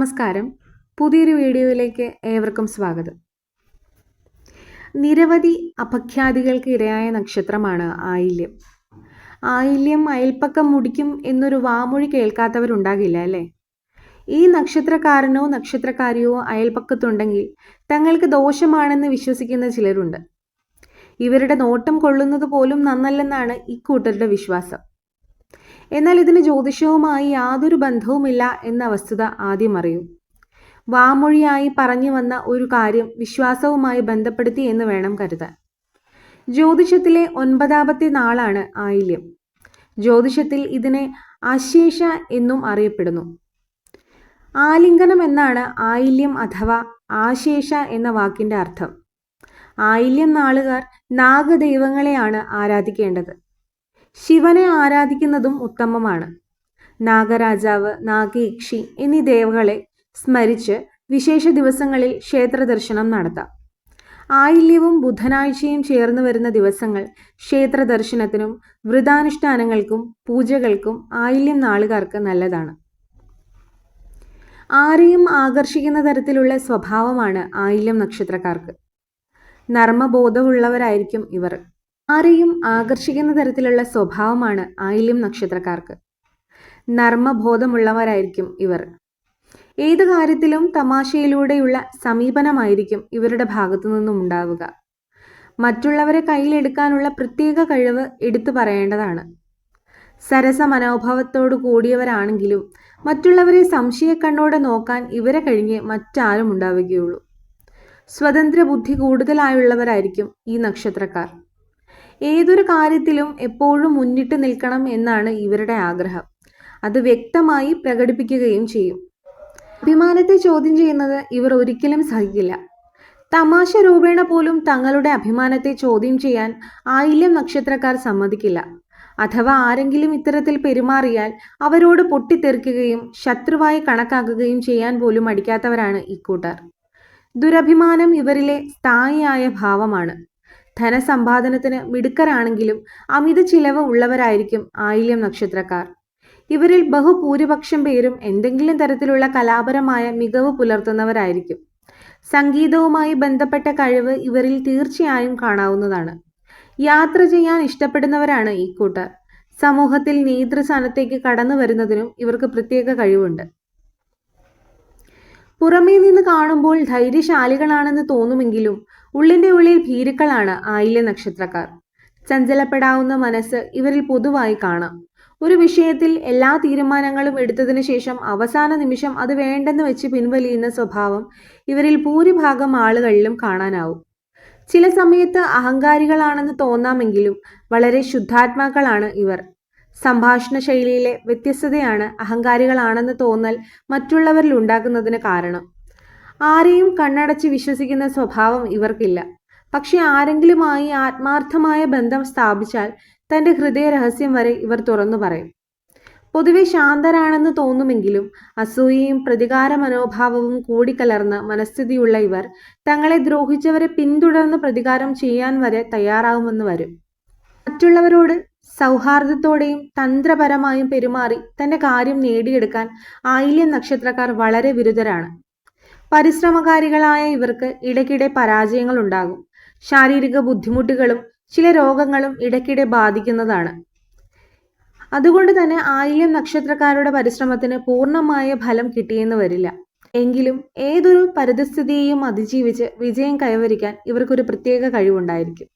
നമസ്കാരം. പുതിയൊരു വീഡിയോയിലേക്ക് ഏവർക്കും സ്വാഗതം. നിരവധി അപഖ്യാതികൾക്ക് ഇരയായ നക്ഷത്രമാണ് ആയില്യം. ആയില്യം അയൽപ്പക്കം മുടിക്കും എന്നൊരു വാമൊഴി കേൾക്കാത്തവരുണ്ടാകില്ല അല്ലേ? ഈ നക്ഷത്രക്കാരനോ നക്ഷത്രക്കാരിയോ അയൽപ്പക്കത്തുണ്ടെങ്കിൽ തങ്ങൾക്ക് ദോഷമാണെന്ന് വിശ്വസിക്കുന്ന ചിലരുണ്ട്. ഇവരുടെ നോട്ടം കൊള്ളുന്നത് പോലും നന്നല്ലെന്നാണ് ഇക്കൂട്ടരുടെ വിശ്വാസം. എന്നാൽ ഇതിന് ജ്യോതിഷവുമായി യാതൊരു ബന്ധവുമില്ല എന്ന വസ്തുത ആദ്യം അറിയൂ. വാമൊഴിയായി പറഞ്ഞു വന്ന ഒരു കാര്യം വിശ്വാസവുമായി ബന്ധപ്പെടുത്തി എന്ന് വേണം കരുതാൻ. ജ്യോതിഷത്തിലെ ഒൻപതാമത്തെ നാളാണ് ആയില്യം. ജ്യോതിഷത്തിൽ ഇതിനെ അശേഷ എന്നും അറിയപ്പെടുന്നു. ആലിംഗനം എന്നാണ് ആയില്യം അഥവാ ആശേഷ എന്ന വാക്കിന്റെ അർത്ഥം. ആയില്യം നാളുകാർ നാഗദൈവങ്ങളെയാണ് ആരാധിക്കേണ്ടത്. ശിവനെ ആരാധിക്കുന്നതും ഉത്തമമാണ്. നാഗരാജാവ് നാഗയക്ഷി എന്നീ ദേവകളെ സ്മരിച്ച് വിശേഷ ദിവസങ്ങളിൽ ക്ഷേത്ര ദർശനം നടത്താം. ആയില്യവും ബുധനാഴ്ചയും ചേർന്ന് വരുന്ന ദിവസങ്ങൾ ക്ഷേത്ര ദർശനത്തിനും വ്രതാനുഷ്ഠാനങ്ങൾക്കും പൂജകൾക്കും ആയില്യം നാളുകാർക്ക് നല്ലതാണ്. ആരെയും ആകർഷിക്കുന്ന തരത്തിലുള്ള സ്വഭാവമാണ് ആയില്യം നക്ഷത്രക്കാർക്ക്. നർമ്മബോധമുള്ളവരായിരിക്കും ഇവർ. ആരെയും ആകർഷിക്കുന്ന തരത്തിലുള്ള സ്വഭാവമാണ് ആയില്യം നക്ഷത്രക്കാർക്ക്. നർമ്മബോധമുള്ളവരായിരിക്കും ഇവർ. ഏത് കാര്യത്തിലും തമാശയിലൂടെയുള്ള സമീപനമായിരിക്കും ഇവരുടെ ഭാഗത്തു നിന്നും ഉണ്ടാവുക. മറ്റുള്ളവരെ കയ്യിലെടുക്കാനുള്ള പ്രത്യേക കഴിവ് എടുത്തു പറയേണ്ടതാണ്. സരസ മനോഭാവത്തോടു കൂടിയവരാണെങ്കിലും മറ്റുള്ളവരെ സംശയക്കണ്ണോടെ നോക്കാൻ ഇവരെ കഴിഞ്ഞ് മറ്റാരും ഉണ്ടാവുകയുള്ളൂ. സ്വതന്ത്ര ബുദ്ധി കൂടുതലായുള്ളവരായിരിക്കും ഈ നക്ഷത്രക്കാർ. ഏതൊരു കാര്യത്തിലും എപ്പോഴും മുന്നിട്ട് നിൽക്കണം എന്നാണ് ഇവരുടെ ആഗ്രഹം. അത് വ്യക്തമായി പ്രകടിപ്പിക്കുകയും ചെയ്യും. അഭിമാനത്തെ ചോദ്യം ചെയ്യുന്നത് ഇവർ ഒരിക്കലും സഹിക്കില്ല. തമാശ രൂപേണ പോലും തങ്ങളുടെ അഭിമാനത്തെ ചോദ്യം ചെയ്യാൻ ആയില്യം നക്ഷത്രക്കാർ സമ്മതിക്കില്ല. അഥവാ ആരെങ്കിലും ഇത്തരത്തിൽ പെരുമാറിയാൽ അവരോട് പൊട്ടിത്തെറിക്കുകയും ശത്രുവായി കണക്കാക്കുകയും ചെയ്യാൻ പോലും മടിക്കാത്തവരാണ് ഇക്കൂട്ടർ ദുരഭിമാനം ഇവരിലെ സ്ഥായിയായ ഭാവമാണ്. ധനസമ്പാദനത്തിന് മിടുക്കരാണെങ്കിലും അമിത ചിലവ് ഉള്ളവരായിരിക്കും ആയില്യം നക്ഷത്രക്കാർ. ഇവരിൽ ബഹുഭൂരിപക്ഷം പേരും എന്തെങ്കിലും തരത്തിലുള്ള കലാപരമായ മികവ് പുലർത്തുന്നവരായിരിക്കും. സംഗീതവുമായി ബന്ധപ്പെട്ട കഴിവ് ഇവരിൽ തീർച്ചയായും കാണാവുന്നതാണ്. യാത്ര ചെയ്യാൻ ഇഷ്ടപ്പെടുന്നവരാണ് ഈ കൂട്ടർ. സമൂഹത്തിൽ നേതൃസ്ഥാനത്തേക്ക് കടന്നു വരുന്നതിനും ഇവർക്ക് പ്രത്യേക കഴിവുണ്ട്. പുറമേ നിന്ന് കാണുമ്പോൾ ധൈര്യശാലികളാണെന്ന് തോന്നുമെങ്കിലും ഉള്ളിന്റെ ഉള്ളിൽ ഭീരുക്കളാണ് ആയില്യ നക്ഷത്രക്കാർ. ചഞ്ചലപ്പെടാവുന്ന മനസ്സ് ഇവരിൽ പൊതുവായി കാണാം. ഒരു വിഷയത്തിൽ എല്ലാ തീരുമാനങ്ങളും എടുത്തതിനു ശേഷം അവസാന നിമിഷം അത് വേണ്ടെന്ന് വെച്ച് പിൻവലിയുന്ന സ്വഭാവം ഇവരിൽ ഭൂരിഭാഗം ആളുകളിലും കാണാനാവും. ചില സമയത്ത് അഹങ്കാരികളാണെന്ന് തോന്നാമെങ്കിലും വളരെ ശുദ്ധാത്മാക്കളാണ് ഇവർ. സംഭാഷണ ശൈലിയിലെ വ്യത്യസ്തതയാണ് അഹങ്കാരികളാണെന്ന് തോന്നൽ മറ്റുള്ളവരിൽ ഉണ്ടാക്കുന്നതിന് കാരണം. ആരെയും കണ്ണടച്ച് വിശ്വസിക്കുന്ന സ്വഭാവം ഇവർക്കില്ല. പക്ഷെ ആരെങ്കിലുമായി ആത്മാർത്ഥമായ ബന്ധം സ്ഥാപിച്ചാൽ തന്റെ ഹൃദയ രഹസ്യം വരെ ഇവർ തുറന്നു പറയും. പൊതുവെ ശാന്തരാണെന്ന് തോന്നുമെങ്കിലും അസൂയയും പ്രതികാര മനോഭാവവും കൂടിക്കലർന്ന മനസ്ഥിതിയുള്ള ഇവർ തങ്ങളെ ദ്രോഹിച്ചവരെ പിന്തുടർന്ന് പ്രതികാരം ചെയ്യാൻ വരെ തയ്യാറാവുമെന്ന് വരും. മറ്റുള്ളവരോട് സൗഹാർദ്ദത്തോടെയും തന്ത്രപരമായും പെരുമാറി തന്റെ കാര്യം നേടിയെടുക്കാൻ ആയില്യ നക്ഷത്രക്കാർ വളരെ വിരുദ്ധരാണ്. പരിശ്രമകാരികളായ ഇവർക്ക് ഇടയ്ക്കിടെ പരാജയങ്ങൾ ഉണ്ടാകും. ശാരീരിക ബുദ്ധിമുട്ടുകളും ചില രോഗങ്ങളും ഇടയ്ക്കിടെ ബാധിക്കുന്നതാണ്. അതുകൊണ്ട് തന്നെ ആയില്യം നക്ഷത്രക്കാരുടെ പരിശ്രമത്തിന് പൂർണമായ ഫലം കിട്ടിയെന്ന് വരില്ല. എങ്കിലും ഏതൊരു പരിതസ്ഥിതിയെയും അതിജീവിച്ച് വിജയം കൈവരിക്കാൻ ഇവർക്കൊരു പ്രത്യേക കഴിവുണ്ടായിരിക്കും.